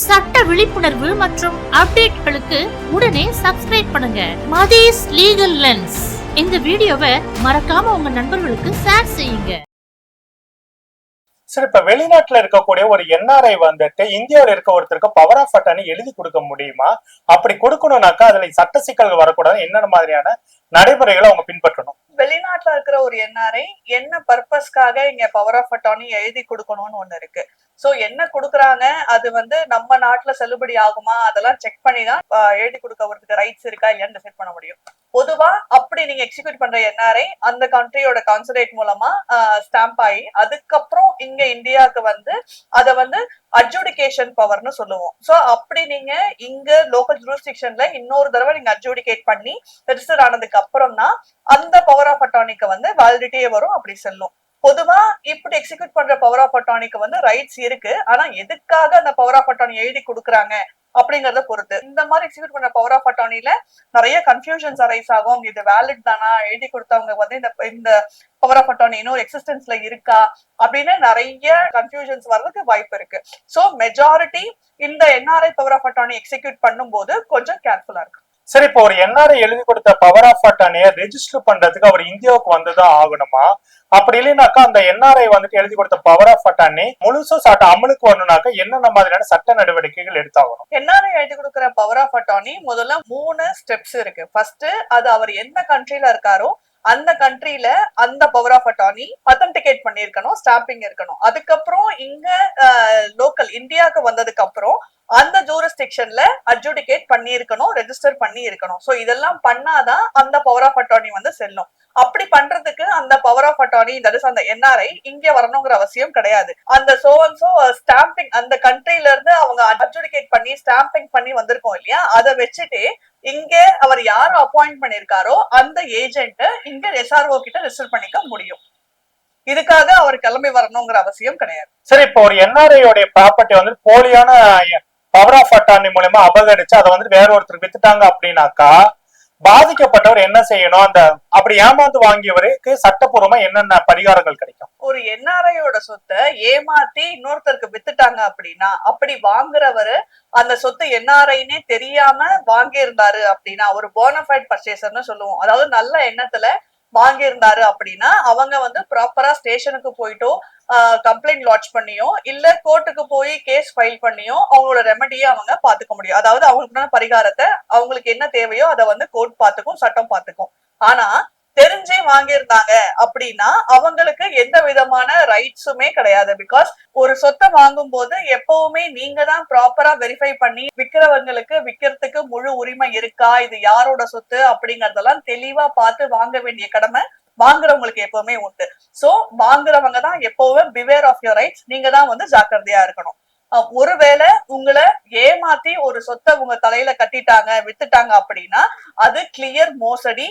சட்ட விழிப்புணர்வு மற்றும் அப்டேட்களுக்கு உடனே சப்ஸ்கிரைப் பண்ணுங்க. Mathis legal lens. இந்த வீடியோவை மறக்காம உங்க நண்பர்களுக்கு ஷேர் செய்யுங்க. சரி இப்ப வெளிநாட்டுல இருக்கக்கூடிய ஒரு என்ஆர்ஐ வந்துட்டு இந்தியாவில் இருக்க ஒருத்தருக்கு பவர் ஆஃப் அட்டர்னி எழுதி கொடுக்க முடியுமா? அப்படி கொடுக்கணும்னாக்கா அதுல சட்ட சிக்கல்கள் வரக்கூடாது என்னென்ன மாதிரியான நடைமுறைகளை அவங்க பின்பற்றணும்? வெளிநாட்டுல இருக்கிற ஒரு என்ஆர்ஐ என்ன பர்பஸ்க்காக இங்க பவர் ஆஃப் அட்டார்னி எழுதி கொடுக்கணும்னு ஒண்ணு இருக்கு. சோ என்ன கொடுக்குறாங்க? அது வந்து நம்ம நாட்டுல செல்லுபடி ஆகுமா? அதெல்லாம் செக் பண்ணி தான் எழுதி கொடுக்கறதுக்கு ரைட்ஸ் இருக்கா இல்லையான்னு டிசைட் பண்ண முடியும். பொதுவா அப்படி நீங்க எக்ஸிக்யூட் பண்ற என்ஆர்ஐ அந்த கண்ட்ரியோட கான்சுலேட் மூலமா ஸ்டாம்ப் ஆகி அதுக்கப்புறம் இங்க இந்தியாவுக்கு வந்து அதை வந்து அட்ஜுடிகேஷன் பவர்னு சொல்லுவோம். சோ அப்படி நீங்க இங்க லோக்கல் ஜூரிஸ்டிக்ஷன்ல இன்னொரு தடவை நீங்க அட்ஜூடிகேட் பண்ணி ரெஜிஸ்டர் ஆனதுக்கு அப்புறம் தான் அந்த பவர் ஆஃப் அட்டானிக்கு வந்து வேலிடிட்டியே வரும் அப்படி செல்லும். பொதுவா இப்படி எக்ஸிக்யூட் பண்ற பவர் ஆஃப் அட்டானிக்கு வந்து ரைட்ஸ் இருக்கு. ஆனா எதுக்காக அந்த பவர் ஆஃப் அட்டானி எழுதி கொடுக்குறாங்க அப்படிங்கறத பொறுத்து. இந்த மாதிரி எக்ஸிக்யூட் பண்ற பவர் ஆஃப் அட்டானில நிறைய கன்ஃபியூஷன்ஸ் அரைஸ் ஆகும். இது வேலிட் தானா? எழுதி கொடுத்தவங்க வந்து இந்த இந்த பவர் ஆஃப் அட்டானி இன்னொரு எக்ஸிஸ்டன்ஸ்ல இருக்கா? அப்படின்னு நிறைய கன்ஃபியூஷன்ஸ் வர்றதுக்கு வாய்ப்பு இருக்கு. சோ மெஜாரிட்டி இந்த NRI power of attorney execute பண்ணும்போது கொஞ்சம் கேர்ஃபுல்லா இருக்கு சரி இப்போ ஒரு என்ஆர்ஐ எழுதி கொடுத்த பவர் ஆஃப் அட்டர்னியை ரெஜிஸ்டர் பண்றதுக்கு அவர் இந்தியாவுக்கு வந்துதான் ஆகணுமா? அப்படி இல்லைனாக்கா அந்த என்ஆர்ஐ வந்துட்டு எழுதி கொடுத்த பவர் ஆஃப் அட்டர்னி முழுசா சட்ட அமலுக்கு வரணும்னாக்கா என்னென்ன மாதிரியான சட்ட நடவடிக்கைகள் எடுத்தாகணும்? என்ஆர்ஐ எழுதி கொடுக்குற பவர் ஆஃப் அட்டானி முதல்ல மூணு ஸ்டெப்ஸ் இருக்கு. ஃபர்ஸ்ட் அது அவர் எந்த கண்ட்ரில இருக்காரோ அந்த கண்ட்ரில அந்த பவர் ஆஃப் அட்டார்னி அத்தன்டிகேட் பண்ணியிருக்கணும் ஸ்டாம்பிங் இருக்கணும். அதுக்கப்புறம் இங்க லோக்கல் இந்தியாவுக்கு வந்ததுக்கு அப்புறம் அந்த ஜூரிஸ்டிக்ஷன்ல அட்ஜுடிகேட் பண்ணியிருக்கணும் ரெஜிஸ்டர் பண்ணி இருக்கணும் சோ இதெல்லாம் பண்ணாதான் அந்த பவர் ஆஃப் அட்டார்னி வந்து செல்லும். அப்படி பண்றதுக்கு அந்த power of attorney that is அந்த என்ஆர்ஐ இங்க வரணுங்கிற அவசியம் கிடையாது. அந்த சோ அண்ட் சோ ஸ்டாம்பிங் அந்த கண்ட்ரில இருந்து அவங்க அட்ஜுடிகேட் பண்ணி ஸ்டாம்பிங் பண்ணி வந்திருக்கோம் இல்லையா? அதை வச்சுட்டு இங்க அவர் யார் அப்பாயிண்ட் பண்ணிருக்காரோ அந்த ஏஜென்ட் இங்க எஸ்ஆர்ஓ கிட்ட ரிஜிஸ்டர் பண்ணிக்க முடியும். இதுக்காக அவர் கிளம்பி வரணுங்கிற அவசியம் கிடையாது. சரி இப்போ ஒரு என்ஆர்ஐ உடைய ப்ராப்பர்ட்டி வந்து போலியான பவர் ஆஃப் அட்டார்னி மூலயமா அபகரிச்சு அதை வந்து வேற ஒருத்தருக்கு வித்துட்டாங்க அப்படின்னாக்கா பாதிக்கப்பட்டவர் என்ன செய்யணும்? அந்த அப்படி ஏமாந்து வாங்கியவருக்கு சட்டப்பூர்வமா என்னென்ன பரிகாரங்கள் கிடைக்கும்? ஒரு என்ஆர்ஐயோட சொத்தை ஏமாத்தி இன்னொருத்தருக்கு வித்துட்டாங்க அப்படின்னா அப்படி வாங்குறவரு அந்த சொத்து என்ஆர்ஐனே தெரியாம வாங்கி இருந்தாரு அப்படின்னா ஒரு போனஃபைட் பர்ச்சேசர்னு சொல்லுவோம். அதாவது நல்ல எண்ணத்துல வாங்கியிருந்தாரு அப்படின்னா அவங்க வந்து ப்ராப்பரா ஸ்டேஷனுக்கு போயிட்டோ கம்ப்ளைண்ட் லாட்ச் பண்ணியோ இல்ல கோர்ட்டுக்கு போய் கேஸ் ஃபைல் பண்ணியோ அவங்களோட ரெமடியை அவங்க பாத்துக்க முடியும். அதாவது அவங்களுக்கு பரிகாரத்தை அவங்களுக்கு என்ன தேவையோ அதை வந்து கோர்ட் பாத்துக்கும் சட்டம் பாத்துக்கும் ஆனா தெரிஞ்சே வாங்கியிருந்தாங்க அப்படின்னா அவங்களுக்கு எந்த விதமான ரைட்ஸுமே கிடையாது. பிகாஸ் ஒரு சொத்தை வாங்கும் போது எப்பவுமே நீங்க தான் ப்ராப்பரா வெரிஃபை பண்ணி விக்கிறவங்களுக்கு விக்கிறதுக்கு முழு உரிமை இருக்கா? இது யாரோட சொத்து? அப்படிங்கறதெல்லாம் தெளிவா பார்த்து வாங்க வேண்டிய கடமை வாங்குறவங்களுக்கு எப்பவுமே உண்டு. சோ வாங்குறவங்க தான் எப்பவுமே பிவேர் ஆஃப் யோர் ரைட்ஸ் நீங்க தான் வந்து ஜாக்கிரதையா இருக்கணும். ஒருவேளை உங்களை ஏமாத்தி ஒரு சொத்தை உங்க தலையில கட்டிட்டாங்க வித்துட்டாங்க அப்படின்னா அது கிளியர் மோசடி.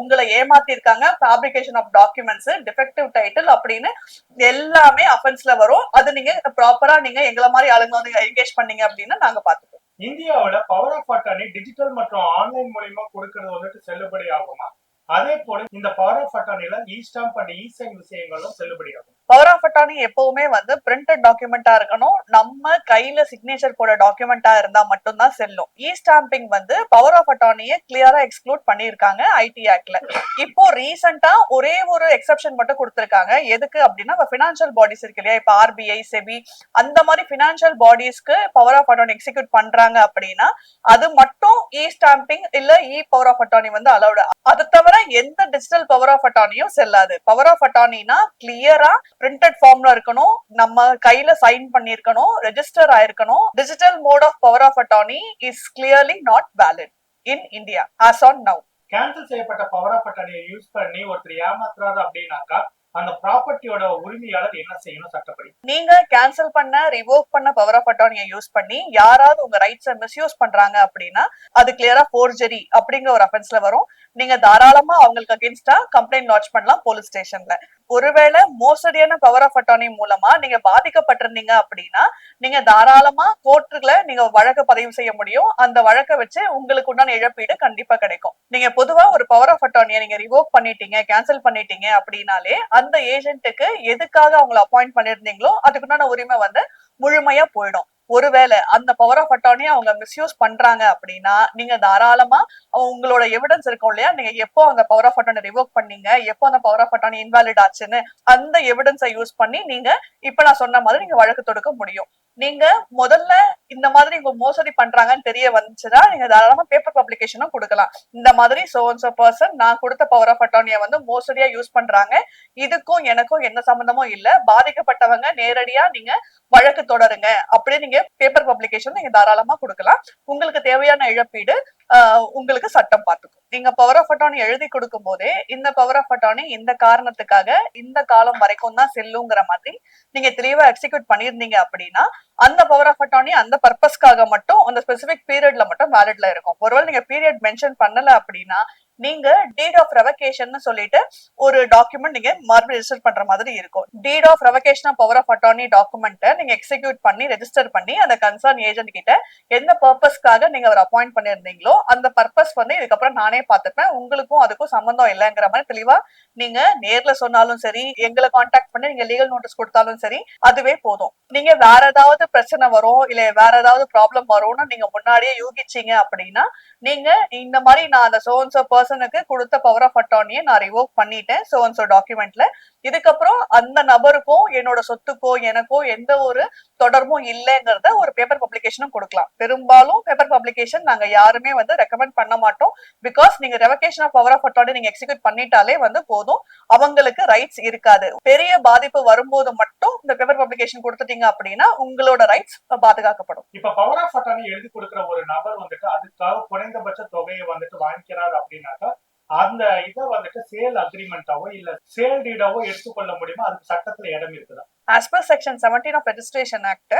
உங்களை ஏமாத்தி இருக்காங்க fabrication of documents defective title அப்படின்னு எல்லாமே அஃபென்ஸ்ல வரும். அது நீங்க ப்ராப்பரா நீங்க எங்களை மாதிரி ஆளுங்க வந்து என்கேஜ் பண்ணீங்க அப்படின்னா நாங்க பாத்துக்கோம் இந்தியாவில பவர் ஆஃப் அட்டர்னி டிஜிட்டல் மற்றும் ஆன்லைன் மூலயமா கொடுக்கறது வந்துட்டு செல்லுபடி ஆகுமா அதே போல இந்த power of அட்டர்னில e stamp and e sign விஷயங்களும் செல்லுபடி ஆகும் பவர் ஆஃப் அட்டானி எப்பவுமே வந்து பிரிண்டட் டாக்குமெண்டா இருக்கணும். நம்ம கையில சிக்னேச்சர் போட டாக்குமெண்டா இருந்தா மட்டும்தான் செல்லும். இ ஸ்டாம்பிங் வந்து பவர் ஆஃப் அட்டானியை கிளியரா எக்ஸ்க்ளூட் பண்ணியிருக்காங்க ஐடி ஆக்ட்ல இப்போ ரீசெண்டா ஒரே ஒரு எக்ஸெப்ஷன் மட்டும் கொடுத்திருக்காங்க. எதுக்கு அப்படின்னா பினான்சியல் பாடிஸ் இருக்கு இல்லையா? இப்ப ஆர்பிஐ செபி அந்த மாதிரி பினான்சியல் பாடிஸ்க்கு பவர் ஆஃப் அட்டானி எக்ஸிக்யூட் பண்றாங்க அப்படின்னா அது மட்டும் இ ஸ்டாம்பிங் இல்ல இ பவர் ஆஃப் அட்டானி வந்து அலௌடு அது தவிர எந்த டிஜிட்டல் பவர் ஆஃப் அட்டானியும் செல்லாது. பவர் ஆஃப் அட்டானினா கிளியரா பிரிண்டட் ஃபார்ம்ல இருக்கணும். நம்ம கையில சைன் பண்ணிருக்கணும் ரெஜிஸ்டர் ஆயிருக்கணும். Digital mode of power of attorney is clearly not valid in India as on now cancel செய்யப்பட்ட பவர் ஆஃப் அட்டார்னியை யூஸ் பண்ணி ஒருத்தர் ஏமாத்துறாரு அப்படின்னாக்கா அந்த ப்ராப்பர்ட்டியோட உரிமையாளர் என்ன செய்யணும் சட்டப்படி? நீங்க கேன்சல் பண்ண ரிவோக் பண்ண பவர் ஆஃப் அட்டார்னியை யூஸ் பண்ணி யாராவது உங்க ரைட்ஸை மிஸ்யூஸ் பண்றாங்க அப்படின்னா அது கிளியரா போர்ஜரி அப்படிங்கிற ஒரு அஃபென்ஸ்ல வரும். நீங்க தாராளமா அவங்களுக்கு அகேன்ஸ்டா கம்ப்ளைண்ட் லாட்ச் பண்ணலாம் போலீஸ் ஸ்டேஷன்ல ஒருவேளை மோசடியான பவர் ஆஃப் அட்டார்னி மூலமா நீங்க பாதிக்கப்பட்டிருந்தீங்க அப்படின்னா நீங்க தாராளமா கோர்ட்டுல நீங்க வழக்கு பதிவு செய்ய முடியும். அந்த வழக்கை வச்சு உங்களுக்கு உண்டான இழப்பீடு கண்டிப்பா கிடைக்கும். நீங்க பொதுவா ஒரு பவர் ஆஃப் அட்டார்னியை நீங்க ரிவோக் பண்ணிட்டீங்க கேன்சல் பண்ணிட்டீங்க அப்படின்னாலே அந்த அந்த ஏஜென்ட்டுக்கு எதுக்காக அவங்களை அப்பாயிண்ட் பண்ணிருந்தீங்களோ அதுக்குண்டான உரிமை வந்து முழுமையா போயிடும். ஒருவேளை அந்த பவர் ஆஃப் அட்டார்னியை அவங்க மிஸ்யூஸ் பண்றாங்க அப்படின்னா நீங்க தாராளமா உங்களோட எவிடன்ஸ் இருக்கும் இல்லையா? நீங்க எப்போ அந்த பவர் ஆஃப் அட்டார்னி ரிவோக் பண்ணீங்க? எப்போ அந்த பவர் ஆஃப் அட்டார்னி இன்வாலிட் ஆச்சுன்னு அந்த எவிடன்ஸை யூஸ் பண்ணி நீங்க இப்ப நான் சொன்ன மாதிரி நீங்க வழக்கு தொடுக்க முடியும். நீங்க முதல்ல இந்த மாதிரி இவங்க மோசடி பண்றாங்கன்னு தெரிய வந்துச்சுன்னா நீங்க தாராளமா பேப்பர் பப்ளிகேஷனும் கொடுக்கலாம். இந்த மாதிரி சோ சோ பர்சன் நான் கொடுத்த பவர் ஆஃப் அட்டோனிய வந்து மோசடியா யூஸ் பண்றாங்க. இதுக்கும் எனக்கும் எந்த சம்பந்தமும் இல்ல. பாதிக்கப்பட்டவங்க நேரடியா நீங்க வழக்கு தொடருங்க. அப்படியே நீங்க பேப்பர் பப்ளிகேஷன் நீங்க தாராளமா கொடுக்கலாம். உங்களுக்கு தேவையான இழப்பீடு ஆஹ், உங்களுக்கு சட்டம் பார்த்துக்கும். நீங்க பவர் ஆஃப் அட்டோனி எழுதி கொடுக்கும் போதே இந்த பவர் ஆஃப் அட்டோனி இந்த காரணத்துக்காக இந்த காலம் வரைக்கும் தான் செல்லுங்கிற மாதிரி நீங்க தெளிவா எக்ஸிக்யூட் பண்ணியிருந்தீங்க அப்படின்னா அந்த பவர் ஆஃப் அட்டோனி அந்த பர்பஸ்க்காக மட்டும் அந்த ஸ்பெசிபிக் பீரியட்ல மட்டும் வேலிட்ல இருக்கும். ஒருவேளை நீங்க பீரியட் மென்ஷன் பண்ணல அப்படின்னா நீங்க டீட் ஆஃப் ரெவகேஷன் சொல்லிட்டு ஒரு டாக்குமெண்ட் நீங்க மறுபடியும் ரெஜிஸ்டர் பண்ற மாதிரி இருக்கும். Deed of revocation of power of attorney டாக்குமெண்ட்டை நீங்க எக்ஸிக்யூட் பண்ணி ரெஜிஸ்டர் பண்ணி அந்த கன்சர்ன் ஏஜென்ட் கிட்ட எந்த பர்பஸ்க்காக நீங்க அவர் அப்பாயிண்ட் பண்ணியிருந்தீங்களோ அந்த பர்பஸ் வந்து இதுக்கப்புறம் நானே பார்த்துப்பேன். உங்களுக்கும் அதுக்கும் சம்பந்தம் இல்லைங்கிற மாதிரி தெளிவா நீங்க நேர்ல சொன்னாலும் சரி எங்களை காண்டாக்ட் பண்ணி நீங்க லீகல் நோட்டீஸ் கொடுத்தாலும் சரி அதுவே போதும். நீங்க வேற ஏதாவது பிரச்சனை வரும் இல்ல வேற ஏதாவது ப்ராப்ளம் வரும்னு நீங்க முன்னாடியே யூகிச்சீங்க அப்படின்னா நீங்க இந்த மாதிரி நான் அந்த சோன்சோ பர்சனுக்கு கொடுத்த பவர் ஆஃப் அட்டார்னியை நான் ரிவோக் பண்ணிட்டேன் சோன்சோ டாக்குமெண்ட்ல இதுக்கப்புறம் அந்த நபருக்கும் என்னோட சொத்துக்கோ எனக்கோ எந்த ஒரு தொடர்பும் இல்லைங்கிறத ஒரு பேப்பர் பப்ளிகேஷனும் கொடுக்கலாம். பெரும்பாலும் பேப்பர் பப்ளிகேஷன் நாங்க யாருமே வந்து ரெக்கமெண்ட் பண்ண மாட்டோம். பிகாஸ் நீங்க revocation of power of attorney நீங்க எக்ஸிக்யூட் பண்ணிட்டாலே வந்து போதும். அவங்களுக்கு ரைட்ஸ் இருக்காது. பெரிய பாதிப்பு வரும்போது மட்டும் இந்த பேப்பர் பப்ளிகேஷன் கொடுத்துட்டீங்க அப்படின்னா உங்களோட ரைட்ஸ் பாதுகாக்கப்படும். இப்ப பவர் ஆஃப் அட்டார்னி எழுதி கொடுக்குற ஒரு நபர் வந்துட்டு அதுக்காக குறைந்தபட்ச தொகையை வந்துட்டு வாங்கிக்கிறாரு அப்படின்னாக்கா அந்த இதை வந்துட்டு சேல் அக்ரிமெண்டாவோ இல்ல சேல் டீடாவோ எடுத்துக்கொள்ள முடியுமா அதுக்கு சட்டத்துல இடம் இருக்குதா? As per section seventeen of registration act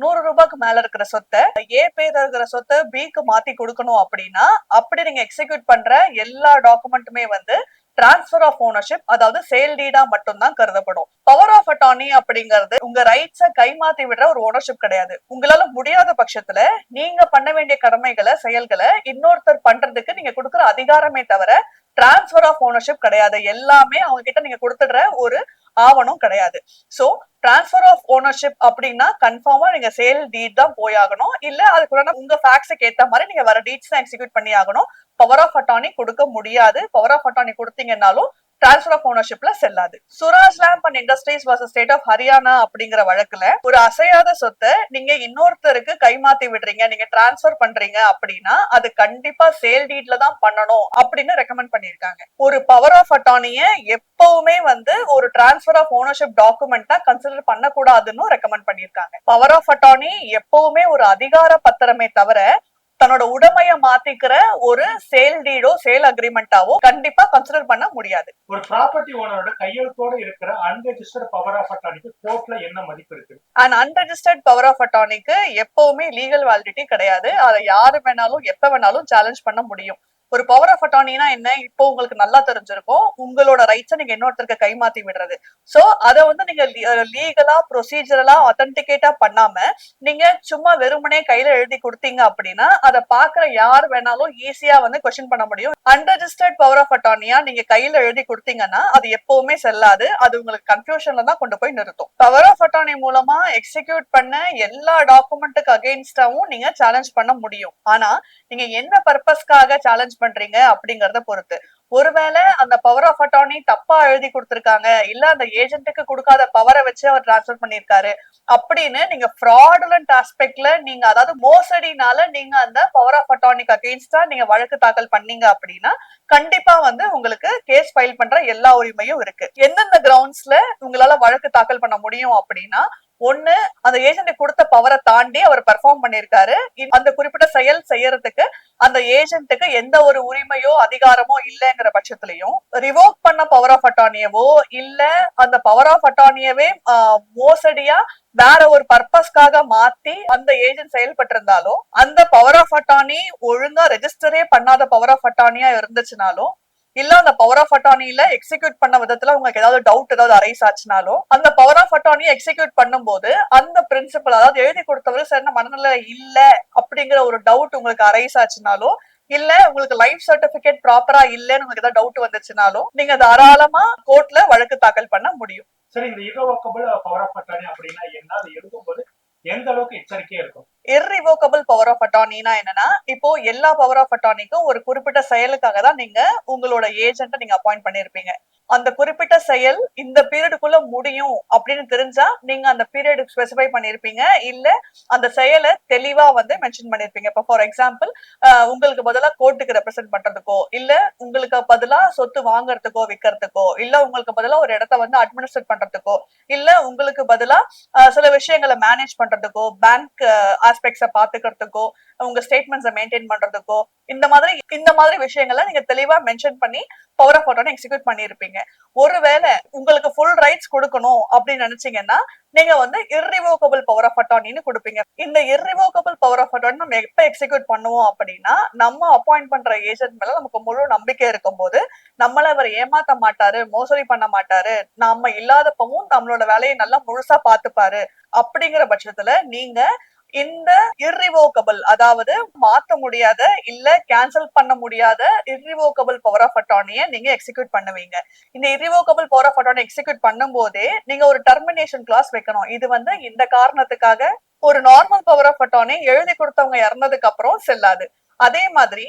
நூறு ரூபாய்க்கு மேல இருக்கிற சொத்தை ஏ பேர் இருக்கிற சொத்தை பிக்கு மாத்தி கொடுக்கணும் அப்படின்னா அப்படி நீங்க எக்ஸிக்யூட் பண்ற எல்லா டாக்குமெண்ட்டுமே வந்து டிரான்ஸ்பர் ஆஃப் ஓனர்ஷிப் அதாவது சேல் டீடா மட்டும்தான் கருதப்படும். பவர் ஆஃப் அட்டார்னி அப்படிங்கிறது உங்க ரைட்ஸ கைமாத்தி விடுற ஒரு ஓனர்ஷிப் கிடையாது. உங்களால முடியாத பட்சத்துல நீங்க பண்ண வேண்டிய கடமைகளை செயல்களை இன்னொருத்தர் பண்றதுக்கு நீங்க கொடுக்குற அதிகாரமே தவிர டிரான்ஸ்பர் ஆஃப் ஓனர்ஷிப் கிடையாது. எல்லாமே அவங்க கிட்ட நீங்க கொடுத்துடுற ஒரு ஆவணம் கிடையாது. சோ டிரான்ஸ்பர் ஆஃப் ஓனர்ஷிப் அப்படின்னா கன்ஃபார்மா நீங்க சேல் டீட் தான் போயாகணும். இல்ல அதுக்குள்ள உங்க ஃபேக்ஸுக்கு ஏத்த மாதிரி நீங்க வர டீட்ஸ் தான் எக்ஸிக்யூட் பண்ணி ஆகணும் பவர் ஆஃப் அட்டானி கொடுக்க முடியாது. பவர் ஆஃப் அட்டானி கொடுத்தீங்கன்னாலும் டிரான்ஸ்பர் ஆஃப் ஓனர்ஷிப்ல செல்லாது Suraj lamp and industries versus state of Haryana அப்படிங்கிற வழக்குல ஒரு அசையாத சொத்தை நீங்க இன்னொருத்தருக்கு கைமாத்தி விடுறீங்க நீங்க டிரான்ஸ்பர் பண்றீங்க அப்படின்னா அது கண்டிப்பா சேல் டீட்ல தான் பண்ணணும் அப்படின்னு ரெக்கமெண்ட் பண்ணிருக்காங்க ஒரு பவர் ஆஃப் அட்டானிய எப்பவுமே வந்து ஒரு டிரான்ஸ்பர் ஆஃப் ஓனர்ஷிப் டாக்குமெண்டா கன்சிடர் பண்ணக்கூடாதுன்னு ரெக்கமெண்ட் பண்ணிருக்காங்க பவர் ஆஃப் அட்டானி எப்பவுமே ஒரு அதிகார பத்திரமே தவிர தன்னோட உடைமைய மாத்திக்கிற ஒரு சேல் டீடோ சேல் அக்ரிமெண்டாவோ கண்டிப்பா கன்சிடர் பண்ண முடியாது. ஒரு ப்ராப்பர்ட்டி ஓனரோட கையெழுத்தோட இருக்கிற அன்ரெஜிஸ்டர்ட் பவர் ஆஃப் அட்டார்னிக்கு கோர்ட்ல என்ன மதிப்பு இருக்கு? அண்ட் அன்ரெஜிஸ்டர்ட் பவர் ஆஃப் அட்டார்னிக்கு எப்பவுமே லீகல் வேலிடிட்டி கிடையாது. அதை யாரு வேணாலும் எப்ப வேணாலும் சேலஞ்ச் பண்ண முடியும். ஒரு பவர் ஆஃப் அட்டானினா என்ன? இப்போ உங்களுக்கு நல்லா தெரிஞ்சிருக்கும். உங்களோட ரைட்ஸை நீங்க இன்னொருத்தருக்கு கைமாத்தி விடுறது. சோ அதை வந்து நீங்க லீகலா ப்ரொசீஜரலா அத்தன்டிகேட்டா பண்ணாம நீங்க சும்மா வெறுமனே கையில எழுதி கொடுத்தீங்க அப்படின்னா அதை பாக்குற யார் வேணாலும் ஈஸியா வந்து கொஸ்டின் பண்ண முடியும். அன்ரெஜிஸ்டர்ட் பவர் ஆஃப் அட்டானியா நீங்க கையில எழுதி கொடுத்தீங்கன்னா அது எப்பவுமே செல்லாது. அது உங்களுக்கு கன்ஃபியூஷன்ல தான் கொண்டு போய் நிறுத்தும். பவர் ஆஃப் அட்டானி மூலமா எக்ஸிக்யூட் பண்ண எல்லா டாக்குமெண்ட்டுக்கு அகெயின்ஸ்டாவும் நீங்க சேலஞ்ச் பண்ண முடியும். ஆனா நீங்க என்ன பர்பஸ்க்காக சேலஞ்ச் பண்றீங்க அப்படிங்கறத பொறுத்து. ஒருவேளை அந்த பவர் ஆஃப் அட்டார்னி தப்பா எழுதி கொடுத்திருக்காங்க இல்ல அந்த ஏஜென்ட்டுக்கு கொடுக்காத பவரை வச்சு அவர் டிரான்ஸ்ஃபர் பண்ணிருக்காரு அப்படின்னு நீங்க ஃப்ராடுலண்ட் ஆஸ்பெக்ட்ல நீங்க அதாவது மோசடினால நீங்க அந்த பவர் ஆஃப் அட்டார்னிக்கு அகெயின்ஸ்டா நீங்க வழக்கு தாக்கல் பண்ணீங்க அப்படின்னா கண்டிப்பா வந்து உங்களுக்கு கேஸ் ஃபைல் பண்ற எல்லா உரிமையும் இருக்கு. எந்தெந்த கிரவுண்ட்ஸ்ல உங்களால வழக்கு தாக்கல் பண்ண முடியும் அப்படின்னா ஒண்ணு அந்த ஏஜென்ட் கொடுத்த பவரை தாண்டி அவர் பெர்ஃபார்ம் பண்ணிருக்காரு அந்த குறிப்பிட்ட செயல் செய்யறதுக்கு அந்த ஏஜென்ட்டுக்கு எந்த ஒரு உரிமையோ அதிகாரமோ இல்லைங்கிற பட்சத்திலையும் ரிவோக் பண்ண பவர் ஆஃப் அட்டானியவோ இல்ல அந்த பவர் ஆஃப் அட்டானியவே மோசடியா வேற ஒரு பர்பஸ்க்காக மாத்தி அந்த ஏஜென்ட் செயல்பட்டு இருந்தாலும் அந்த பவர் ஆஃப் அட்டானி ஒழுங்கா ரெஜிஸ்டரே பண்ணாத பவர் ஆஃப் அட்டானியா இருந்துச்சுனாலும் இல்ல அந்த பவர் ஆஃப் அட்டார்னில எக்ஸிக்யூட் பண்ண விதத்துல உங்களுக்கு ஏதாவது டவுட் ஏதாவது அரைஸ் ஆச்சுனாலும் அந்த பவர் ஆஃப் அட்டார்னியை எக்ஸிக்யூட் பண்ணும்போது அந்த பிரின்சிபல் அதாவது எழுதி கொடுத்தவர் சரியான மனநிலை இல்ல அப்படிங்கிற ஒரு டவுட் உங்களுக்கு அரைஸ் ஆச்சுனாலும் இல்ல உங்களுக்கு லைஃப் சர்டிபிகேட் ப்ராப்பரா இல்லன்னு உங்களுக்கு ஏதாவது டவுட் வந்துச்சுனாலும் நீங்க தாராளமா கோர்ட்ல வழக்கு தாக்கல் பண்ண முடியும். சரி இந்த irrevocable பவர் ஆஃப் அட்டார்னி அப்படின்னா என்ன? அது எழுதும்போது எந்த அளவுக்கு எச்சரிக்கையா இருக்கும்? இர்ரிவோக்கபிள் பவர் ஆஃப் அட்டார்னினா என்னன்னா இப்போ எல்லா பவர் ஆஃப் அட்டார்னிக்கும் ஒரு குறிப்பிட்ட செயலுக்காக தான் நீங்க உங்களோட ஏஜென்ட்டை நீங்க அப்பாயிண்ட் பண்ணிருப்பீங்க. அந்த குறிப்பிட்ட செயல் இந்த பீரியடுக்குள்ள முடியும் அப்படின்னு தெரிஞ்சா நீங்க அந்த பீரியடுக்கு ஸ்பெசிஃபை பண்ணிருப்பீங்க. இல்ல அந்த செயலை தெளிவா வந்து மென்ஷன் பண்ணிருப்பீங்க. இப்போ ஃபார் எக்ஸாம்பிள் உங்களுக்கு பதிலா கோர்ட்டுக்கு ரெப்ரசென்ட் பண்றதுக்கோ இல்ல உங்களுக்கு பதிலா சொத்து வாங்குறதுக்கோ விற்கிறதுக்கோ இல்ல உங்களுக்கு பதிலா ஒரு இடத்த வந்து அட்மினிஸ்ட்ரேட் பண்றதுக்கோ இல்ல உங்களுக்கு பதிலா சில விஷயங்களை மேனேஜ் பண்றதுக்கோ பேங்க் ஆஸ்பெக்ட்ஸை பாத்துக்கிறதுக்கோ உங்க ஸ்டேட்மெண்ட்ஸை மெயின்டைன் பண்றதுக்கோ இந்த மாதிரி இந்த மாதிரி விஷயங்கள்ல நீங்க தெளிவா மென்ஷன் பண்ணி பவர் ஆஃப் எக்ஸிக்யூட் பண்ணிருப்பீங்க ஒருவேளை உங்களுக்கு ஃபுல் ரைட்ஸ் கொடுக்கணும் அப்படின்னு நினைச்சீங்கன்னா நீங்க வந்து இர்ரிவோக்கபிள் பவர் ஆஃப் அட்டானின்னு கொடுப்பீங்க. இந்த இர்ரிவோக்கபிள் பவர் ஆஃப் அட்டானி நம்ம எப்ப எக்ஸிக்யூட் பண்ணுவோம் அப்படின்னா நம்ம அப்பாயிண்ட் பண்ற ஏஜென்ட் மேல நமக்கு முழு நம்பிக்கை இருக்கும்போது நம்மள அவர் ஏமாத்த மாட்டாரு மோசடி பண்ண மாட்டாரு நம்ம இல்லாதப்பவும் நம்மளோட வேலையை நல்லா முழுசா பாத்துப்பாரு அப்படிங்கிற பட்சத்துல நீங்க இந்த இர்ரிவோக்கபிள் அதாவது மாத்த முடியாத இல்ல கேன்சல் பண்ண முடியாத இர்ரிவோக்கபிள் பவர் ஆஃப் அட்டார்னியை நீங்க எக்ஸிக்யூட் பண்ணுவீங்க. இந்த irrevocable power of attorney execute பண்ணும்போதே நீங்க ஒரு டெர்மினேஷன் கிளாஸ் வைக்கணும். இது வந்து இந்த காரணத்துக்காக ஒரு நார்மல் பவர் ஆஃப் அட்டார்னி எழுதி கொடுத்தவங்க இறந்ததுக்கு அப்புறம் செல்லாது. அதே மாதிரி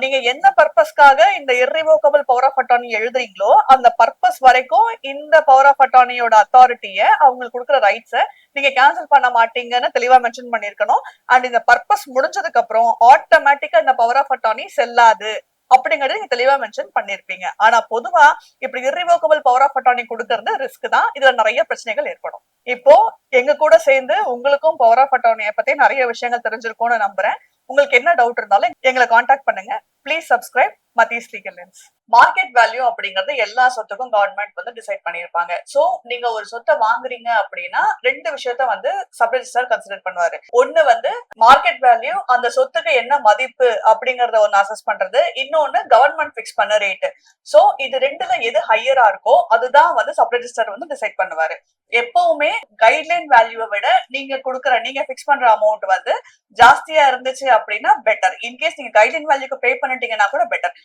நீங்க என்ன பர்பஸ்க்காக இந்த இர்ரிவோக்கபிள் பவர் ஆஃப் அட்டார்னி எழுதுறீங்களோ அந்த பர்பஸ் வரைக்கும் இந்த பவர் ஆஃப் அட்டார்னியோட அத்தாரிட்டிய அவங்களுக்கு கொடுக்குற ரைட்ஸை நீங்க கேன்சல் பண்ண மாட்டீங்கன்னு தெளிவா மென்ஷன் பண்ணிருக்கணும் அண்ட் இந்த பர்பஸ் முடிஞ்சதுக்கு அப்புறம் ஆட்டோமேட்டிக்கா இந்த பவர் ஆஃப் அட்டார்னி செல்லாது அப்படிங்கறது நீங்க தெளிவா மென்ஷன் பண்ணிருப்பீங்க ஆனா பொதுவா இப்படி இர்ரிவோக்கபிள் பவர் ஆஃப் அட்டார்னி கொடுக்கறது ரிஸ்க் தான். இதுல நிறைய பிரச்சனைகள் ஏற்படும். இப்போ எங்க கூட சேர்ந்து உங்களுக்கும் பவர் ஆஃப் அட்டார்னியை பத்தி நிறைய விஷயங்கள் தெரிஞ்சிருக்கும்னு நம்புறேன். உங்களுக்கு என்ன டவுட் இருந்தாலும் எங்களை காண்டாக்ட் பண்ணுங்க. ப்ளீஸ் சப்ஸ்கிரைப் மத்திய லீகல் லென்ஸ் மார்க்கெட் வேல்யூ அப்படிங்கறது எல்லா சொத்துக்கும் கவர்மெண்ட் வந்து டிசைட் பண்ணிருப்பாங்க சோ நீங்க ஒரு சொத்தை வாங்குறீங்க அப்படின்னா ரெண்டு விஷயத்த வந்து சப் ரெஜிஸ்டர் கன்சிடர் பண்ணுவாரு. ஒண்ணு வந்து மார்க்கெட் வேல்யூ அந்த சொத்துக்கு என்ன மதிப்பு அப்படிங்கறத ஒன்னு அசஸ் பண்றது. இன்னொன்னு கவர்மெண்ட் ஃபிக்ஸ் பண்ண ரேட் சோ இது ரெண்டுல எது ஹையரா இருக்கோ அதுதான் வந்து சப் ரெஜிஸ்டர் வந்து டிசைட் பண்ணுவாரு. எப்பவுமே கைட்லைன் வேல்யூவை விட நீங்க கொடுக்குற நீங்க ஃபிக்ஸ் பண்ற அமௌண்ட் வந்து ஜாஸ்தியா இருந்துச்சு அப்படின்னா பெட்டர் இன்கேஸ் நீங்க கைட்லைன் வேல்யூக்கு பே பண்ணிட்டீங்கன்னா கூட பெட்டர்